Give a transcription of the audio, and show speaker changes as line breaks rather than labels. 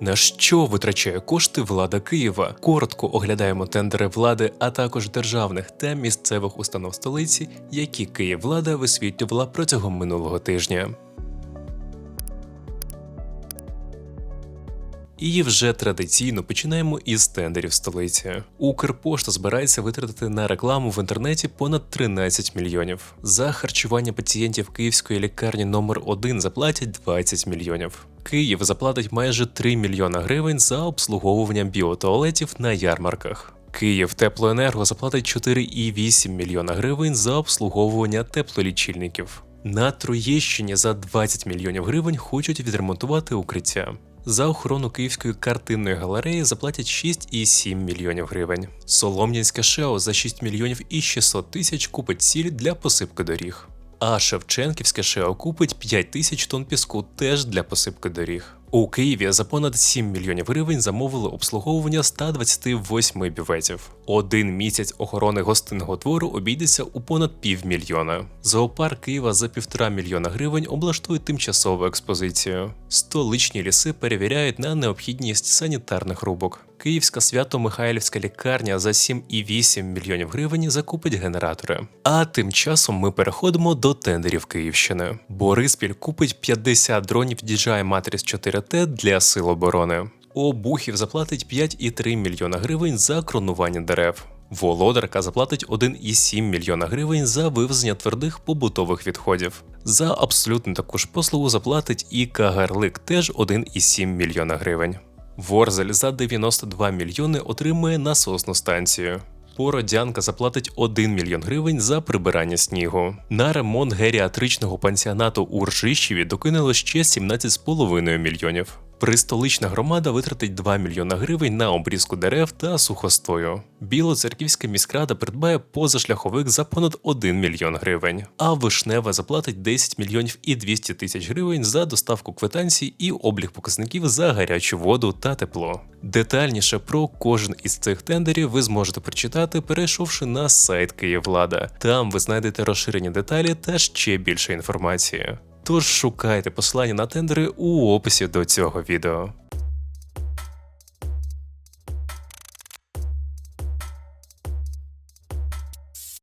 На що витрачає кошти влада Києва? Коротко оглядаємо тендери влади, а також державних та місцевих установ столиці, які Київвлада висвітлювала протягом минулого тижня. І вже традиційно починаємо із тендерів столиці. Укрпошта збирається витратити на рекламу в інтернеті понад 13 мільйонів. За харчування пацієнтів київської лікарні номер 1 заплатять 20 мільйонів. Київ заплатить майже 3 мільйона гривень за обслуговування біотуалетів на ярмарках. Київ Теплоенерго заплатить 4,8 мільйона гривень за обслуговування теплолічильників. На Троєщині за 20 мільйонів гривень хочуть відремонтувати укриття. За охорону київської картинної галереї заплатять 6,7 мільйонів гривень. Солом'янське ШЕО за 6 мільйонів і 600 тисяч купить сіль для посипки доріг. А Шевченківське ШЕО купить 5 тисяч тонн піску теж для посипки доріг. У Києві за понад 7 мільйонів гривень замовили обслуговування 128 бюветів. Один місяць охорони гостинного двору обійдеться у понад півмільйона. Зоопарк Києва за півтора мільйона гривень облаштує тимчасову експозицію. Столичні ліси перевіряють на необхідність санітарних рубок. Київська свято-Михайлівська лікарня за 7,8 мільйонів гривень закупить генератори. А тим часом ми переходимо до тендерів Київщини. Бориспіль купить 50 дронів DJI Matrix 4T для сил оборони. Обухів заплатить 5,3 мільйона гривень за кронування дерев. Володарка заплатить 1,7 мільйона гривень за вивезення твердих побутових відходів. За абсолютно таку ж послугу заплатить і Кагарлик теж 1,7 мільйона гривень. Ворзель за 92 мільйони отримує насосну станцію. Породянка заплатить 1 мільйон гривень за прибирання снігу. На ремонт геріатричного пансіонату у Ржищеві докинуло ще 17,5 мільйонів. Пристолична громада витратить 2 мільйона гривень на обрізку дерев та сухостою. Білоцерківська міськрада придбає позашляховик за понад 1 мільйон гривень, а Вишнева заплатить 10 мільйонів і 200 тисяч гривень за доставку квитанцій і облік показників за гарячу воду та тепло. Детальніше про кожен із цих тендерів ви зможете прочитати, перейшовши на сайт Київлада. Там ви знайдете розширені деталі та ще більше інформації. Тож шукайте посилання на тендери у описі до цього відео.